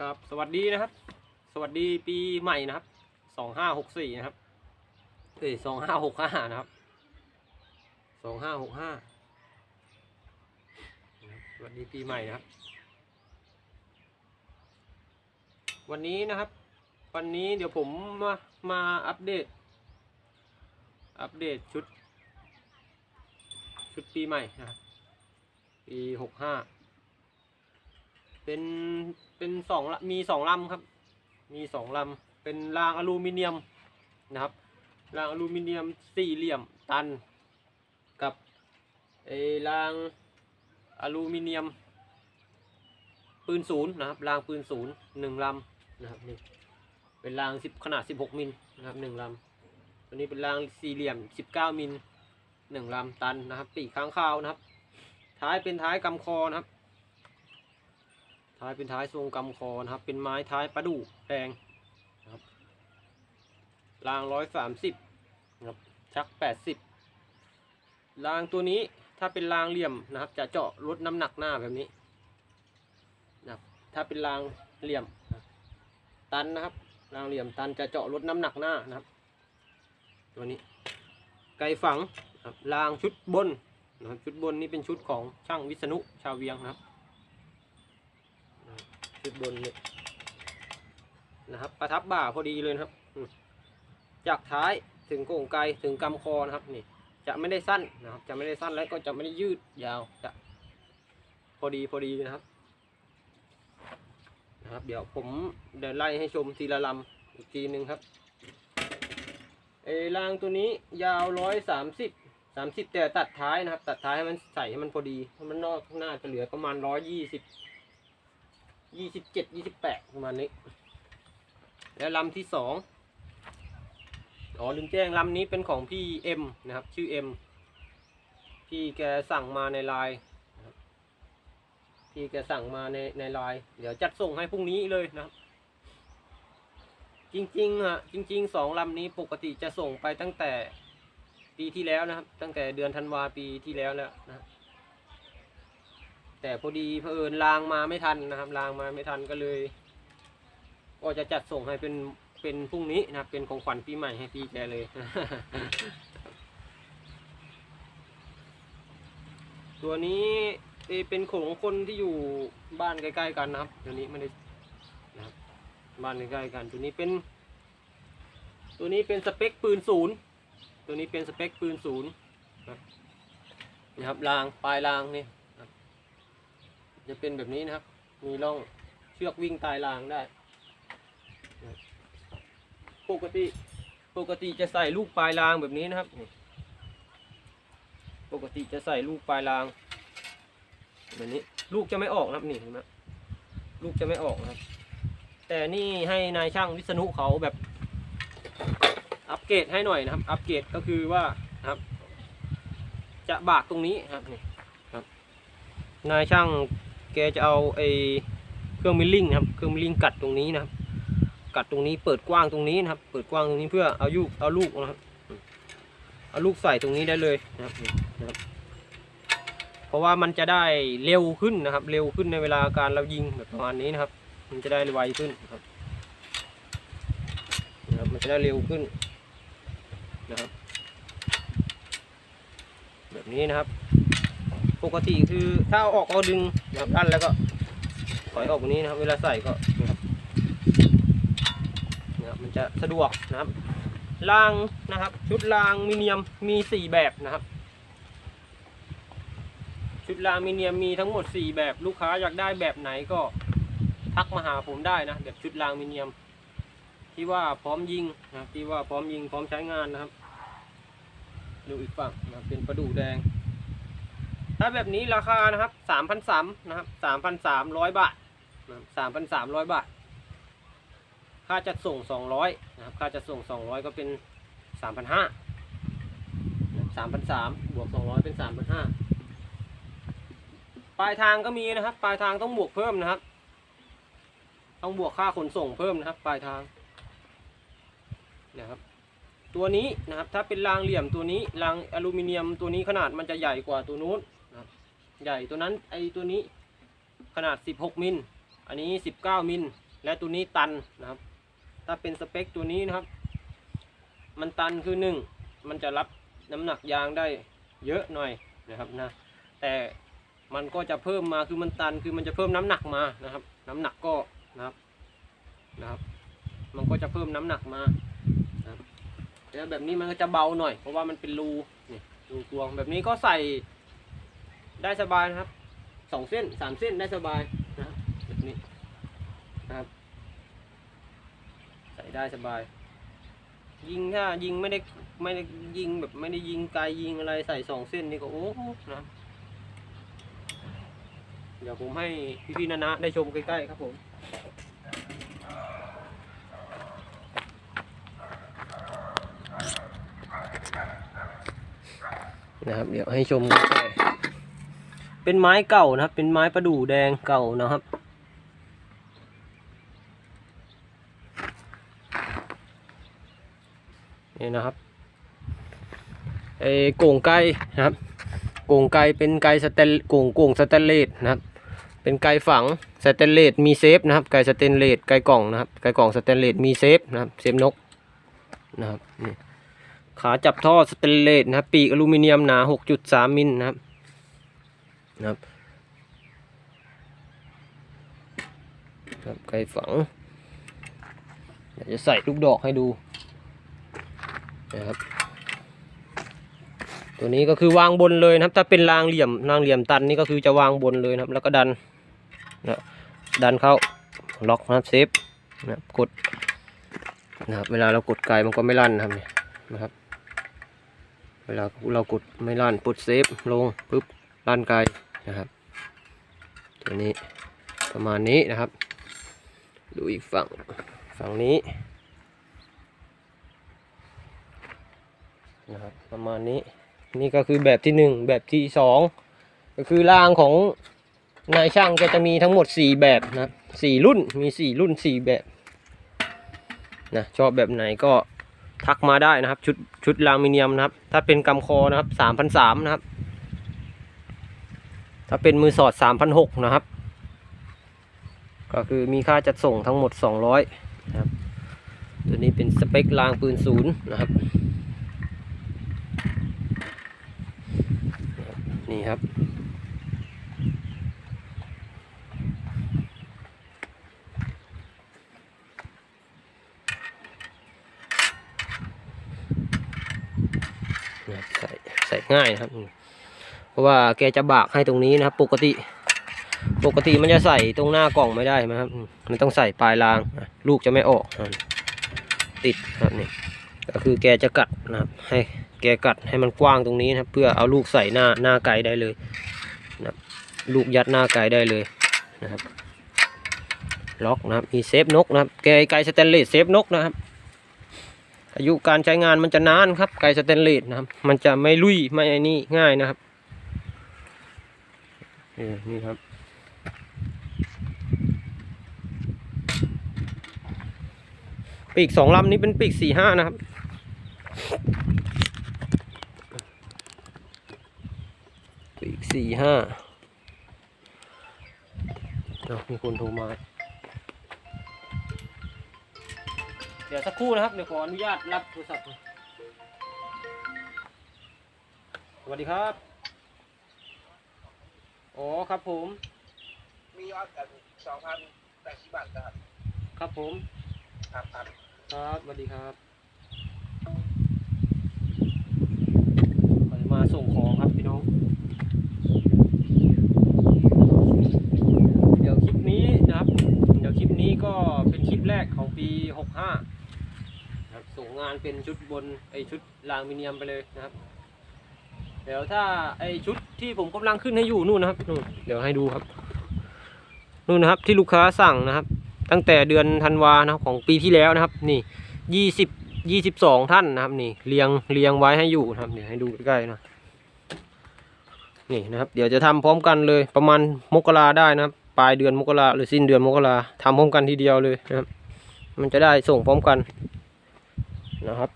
กับสวัสดีนะครับ สวัสดีปีใหม่นะครับสองห้าหกสี่นะครับเอ้ยสองห้าหกห้านะครับสองห้าหกห้าสวัสดีปีใหม่นะครับ วันนี้นะครับ วันนี้เดี๋ยวผมมามาอัปเดต อัปเดตชุด ชุดปีใหม่นะครับปีหกห้า เป็นเป็นสองมีสองลำครับ มีสองลำเป็นรางอลูมิเนียมนะครับรางอลูมิเนียมสี่เหลี่ยมตัน กับไอ้รางอลูมิเนียม ปืนศูนย์นะครับรางปืนศูนย์หนึ่งลำนะครับนี่เป็นรางสิบขนาดสิบหกมิลนะครับหนึ่งลำตัวนี้เป็นรางสี่เหลี่ยมสิบเก้ามิลหนึ่งลำตันนะครับปีกค้างคาวนะครับ ท้ายเป็นท้ายกำคอนะครับ ท้ายเป็นท้ายทรงกำคอนะครับ เป็นไม้ท้ายประดู่แดงนะครับรางร้อยสามสิบนะครับชักแปดสิบรางตัวนี้ถ้าเป็นรางเหลี่ยมนะครับ จะเจาะลดน้ำหนักหน้าแบบนี้นะครับถ้าเป็นรางเหลี่ยมนะตันนะครับรางเหลี่ยมตันจะเจาะลดน้ำหนักหน้านะครับ ตัวนี้ ไกฝังนะรรางชุดบนนะครับชุดบนนี่เป็นชุดของช่างวิษณุชาวเวียงนะครับ ชุดบนเนี่ยนะครับ ประทับบ่าพอดีเลยนะครับ จากท้ายถึงโก่งไกลถึงกำคอนะครับนี่ จะไม่ได้สั้นนะครับ จะไม่ได้สั้นแล้วก็จะไม่ได้ยืดยาวจะพอดีพอดีนะครับนะครับ เดี๋ยวผมเดินไล่ให้ชมทีละลำอีกทีหนึ่งครับเออรางตัวนี้ยาวร้อยสามสิบสามสิบแต่ตัดท้ายนะครับ ตัดท้ายให้มันใส่ให้มันพอดีให้มันนอกหน้าจะเหลือประมาณร้อยยี่สิบ ยี่สิบเจ็ดยี่สิบแปดประมาณนี้ แล้วลำที่สองอ๋อลืมแจ้งลำนี้เป็นของพี่เอ็มนะครับ ชื่อเอ็มพี่แกสั่งมาในไลน์พี่แกสั่งมาในในไลน์เดี๋ยวจัดส่งให้พรุ่งนี้เลยนะครับ จริงๆอะจริงๆสองลำนี้ปกติจะส่งไปตั้งแต่ปีที่แล้วนะครับ ตั้งแต่เดือนธันวาปีที่แล้วแล้วนะครับ แต่พอดีเผอิญรางมาไม่ทันนะครับรางมาไม่ทันก็เลย ก็จะจัดส่งให้เป็นเป็นพรุ่งนี้นะครับเป็นของขวัญปีใหม่ให้พี่แกเลย ตัวนี้เอเป็นของคนที่อยู่บ้านใกล้ๆกันนะครับ ตัวนี้ไม่ได้นะครับบ้านใกล้ๆกัน ตัวนี้เป็น ตัวนี้เป็นสเปคปืนศูนย์ตัวนี้เป็นสเปคปืนศูนย์นะครับนะครับรางปลายรางนี่ จะเป็นแบบนี้นะครับ มีร่องเชือกวิ่งตายรางได้ ปกติปกติจะใส่ลูกปลายรางแบบนี้นะครับ ปกติจะใส่ลูกปลายรางแบบนี้ลูกจะไม่ออกนะครับนี่เห็นไหมลูกจะไม่ออกนะครับ แต่นี่ให้นายช่างวิษณุเขาแบบ อัปเกรดให้หน่อยนะครับ อัปเกรดก็คือว่าครับ จะบากตรงนี้ครับนี่ครับ นายช่าง แกจะเอาไอเครื่องมิลลิ่งนะครับเครื่องมิลลิ่งกัดตรงนี้นะครับ กัดตรงนี้เปิดกว้างตรงนี้นะครับ เปิดกว้างตรงนี้เพื่อเอาลูกเอาลูกนะครับเอาลูกใส่ตรงนี้ได้เลยนะครับนะครับเพราะว่ามันจะได้เร็วขึ้นนะครับ เร็วขึ้นในเวลาการเรายิงแบบประมาณนี้นะครับ มันจะได้ไวขึ้นนะครับนะครับมันจะได้เร็วขึ้นนะครับ แบบนี้นะครับ ปกติคือถ้าเอาออกเอาดึงนะครับด้านแล้วก็ถอยออกแบบนี้นะครับ เวลาใส่ก็นะครับนะครับมันจะสะดวกนะครับรางนะครับ ชุดรางมิเนียมมีสี่แบบนะครับ ชุดรางมิเนียมมีทั้งหมดสี่แบบลูกค้าอยากได้แบบไหนก็ทักมาหาผมได้นะแบบชุดรางมิเนียม ที่ว่าพร้อมยิงนะครับที่ว่าพร้อมยิงพร้อมใช้งานนะครับ ดูอีกฝั่งนะครับเป็นประดู่แดง ถ้าแบบนี้ราคานะครับสามพันสามนะครับสามพันสามร้อยบาทสามพันสามร้อยบาท ค่าจัดส่งสองร้อยนะครับ ค่าจัดส่งสองร้อยก็เป็นสามพันห้าสามพันสามบวกสองร้อยเป็นสามพันห้าปลายทางก็มีนะครับ ปลายทางต้องบวกเพิ่มนะครับ ต้องบวกค่าขนส่งเพิ่มนะครับ ปลายทางนะครับตัวนี้นะครับถ้าเป็นรางเหลี่ยมตัวนี้รางอลูมิเนียมตัวนี้ขนาดมันจะใหญ่กว่าตัวนู้น ใหญ่ตัวนั้นไอตัวนี้ขนาด 16 มิล อันนี้ 19 มิล และตัวนี้ตันนะครับ ถ้าเป็นสเปคตัวนี้นะครับ มันตันคือหนึ่งมันจะรับน้ำหนักยางได้เยอะหน่อยนะครับนะ แต่มันก็จะเพิ่มมาคือมันตันคือมันจะเพิ่มน้ำหนักมานะครับ น้ำหนักก็นะครับนะครับ มันก็จะเพิ่มน้ำหนักมาแล้วแบบนี้มันก็จะเบาหน่อย เพราะว่ามันเป็นรูนี่รูกวงแบบนี้ก็ใส่ ได้สบายนะครับสองเส้นสามเส้นได้สบายนะแบบนี้นะครับใส่ได้สบาย ยิงถ้ายิงไม่ได้ไม่ได้ยิงแบบไม่ได้ยิงไกลยิงอะไรใส่สองเส้นนี่ก็โอ้โหนะเดี๋ยวผมให้พี่ๆนะนะได้ชมใกล้ๆครับผมนะครับเดี๋ยวให้ชมใกล้ๆ เป็นไม้เก่านะครับ เป็นไม้ประดู่แดงเก่านะครับ นี่นะครับไอ้โก่งไก่นะครับ โก่งไก่เป็นไก่สเตนโก่งโก่งสแตนเลสนะครับ เป็นไก่ฝังสแตนเลสมีเซฟนะครับ ไก่สแตนเลสไก่กล่องนะครับ ไก่กล่องสแตนเลสมีเซฟนะครับ เซฟนกนะครับนี่ขาจับท่อสแตนเลสนะครับ ปีกอลูมิเนียมหนา 6.3 มิลนะครับ นะครับครับไก่ฝังเดี๋ยวจะใส่ลูกดอกให้ดูนะครับตัวนี้ก็คือวางบนเลยนะครับ ถ้าเป็นรางเหลี่ยมรางเหลี่ยมตันนี่ก็คือจะวางบนเลยนะครับ แล้วก็ดันนะดันเข้าล็อกนะครับเซฟนะครับกดนะครับเวลาเรากดไกลมันก็ไม่ลั่นนะครับนี่นะครับ เวลาเรากดไม่ลั่นปุดเซฟลงปุ๊บลั่นไกล นะครับตัวนี้ประมาณนี้นะครับ ดูอีกฝั่งฝั่งนี้นะครับประมาณนี้นี่ก็คือแบบที่หนึ่งแบบที่สองก็คือรางของนายช่างก็จะมีทั้งหมดสี่แบบนะครับสี่รุ่นมีสี่รุ่นสี่แบบนะชอบแบบไหนก็ทักมาได้นะครับ ชุดชุดลางมิเนียมนะครับ ถ้าเป็นกำคอนะครับสามพันสามนะครับ ถ้าเป็นมือสอดสามพันหกนะครับ ก็คือมีค่าจัดส่งทั้งหมดสองร้อยนะครับ ตัวนี้เป็นสเปครางปืนศูนย์นะครับ นี่ครับใส่ใส่ง่ายนะครับ ราะว่าแกจะบากให้ตรงนี้นะครับ ปกติ ปกติมันจะใส่ตรงหน้ากล่องไม่ได้ไหมครับ มันต้องใส่ปลายราง ลูกจะไม่ออก ติดครับนี่ก็คือแกจะกัดนะครับ ให้แกกัดให้มันกว้างตรงนี้นะครับ เพื่อเอาลูกใส่หน้าหน้าไก่ได้เลยนะลูกยัดหน้าไก่ได้เลยนะครับ ล็อกนะครับ มีเซฟนกนะครับ แกไก่สแตนเลสเซฟนกนะครับอายุการใช้งานมันจะนานครับไก่สแตนเลสนะครับ มันจะไม่ลุยไม่ไอ้นี่ง่ายนะครับ นี่นี่ครับ ปีกสองลำนี้เป็นปีกสี่ห้านะครับ ปีกสี่ห้าเอามีคนโทรมา เดี๋ยวสักครู่นะครับ เดี๋ยวขออนุญาตรับโทรศัพท์ สวัสดีครับ อ๋อครับผม มียอดกันสองพันแปดสิบบาทครับ ครับผม ครับครับครับสวัสดีครับขอมาส่งของครับพี่น้อง เดี๋ยวคลิปนี้นะครับ เดี๋ยวคลิปนี้ก็เป็นคลิปแรกของปี65นะครับส่งงานเป็นชุดบนไอชุดลางมิเนียมไปเลยนะครับ เดี๋ยวถ้าไอชุดที่ผมกำลังขึ้นให้อยู่นู่นนะครับนู่นเดี๋ยวให้ดูครับ นู่นนะครับที่ลูกค้าสั่งนะครับ ตั้งแต่เดือนธันวานะครับของปีที่แล้วนะครับ นี่ยี่สิบยี่สิบสองท่านนะครับ นี่เรียงเรียงไว้ให้อยู่นะครับ เดี๋ยวให้ดูใกล้ๆนะนี่นะครับ เดี๋ยวจะทำพร้อมกันเลยประมาณมกราได้นะครับปลายเดือนมกราหรือสิ้นเดือนมกราทำพร้อมกันทีเดียวเลยนะครับ มันจะได้ส่งพร้อมกันนะครับ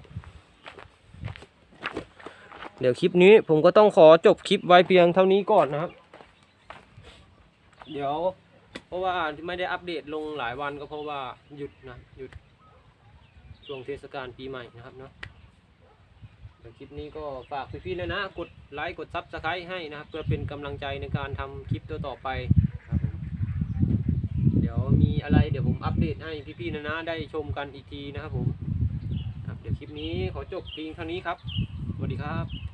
เดี๋ยวคลิปนี้ผมก็ต้องขอจบคลิปไว้เพียงเท่านี้ก่อนนะครับ เดี๋ยว เพราะว่าที่ไม่ได้อัปเดตลงหลายวันก็เพราะว่าหยุดนะหยุดช่วงเทศกาลปีใหม่นะครับเนาะเดี๋ยวคลิปนี้ก็ฝากพี่ๆเลยนะกดไลค์กดซับสไครต์ให้นะครับเพื่อเป็นกำลังใจในการทำคลิปตัวต่อไปครับผมเดี๋ยวมีอะไรเดี๋ยวผมอัปเดตให้พี่ๆนะนะได้ชมกันอีกทีนะครับผมครับเดี๋ยวคลิปนี้ขอจบเพียงเท่านี้ครับสวัสดีครับ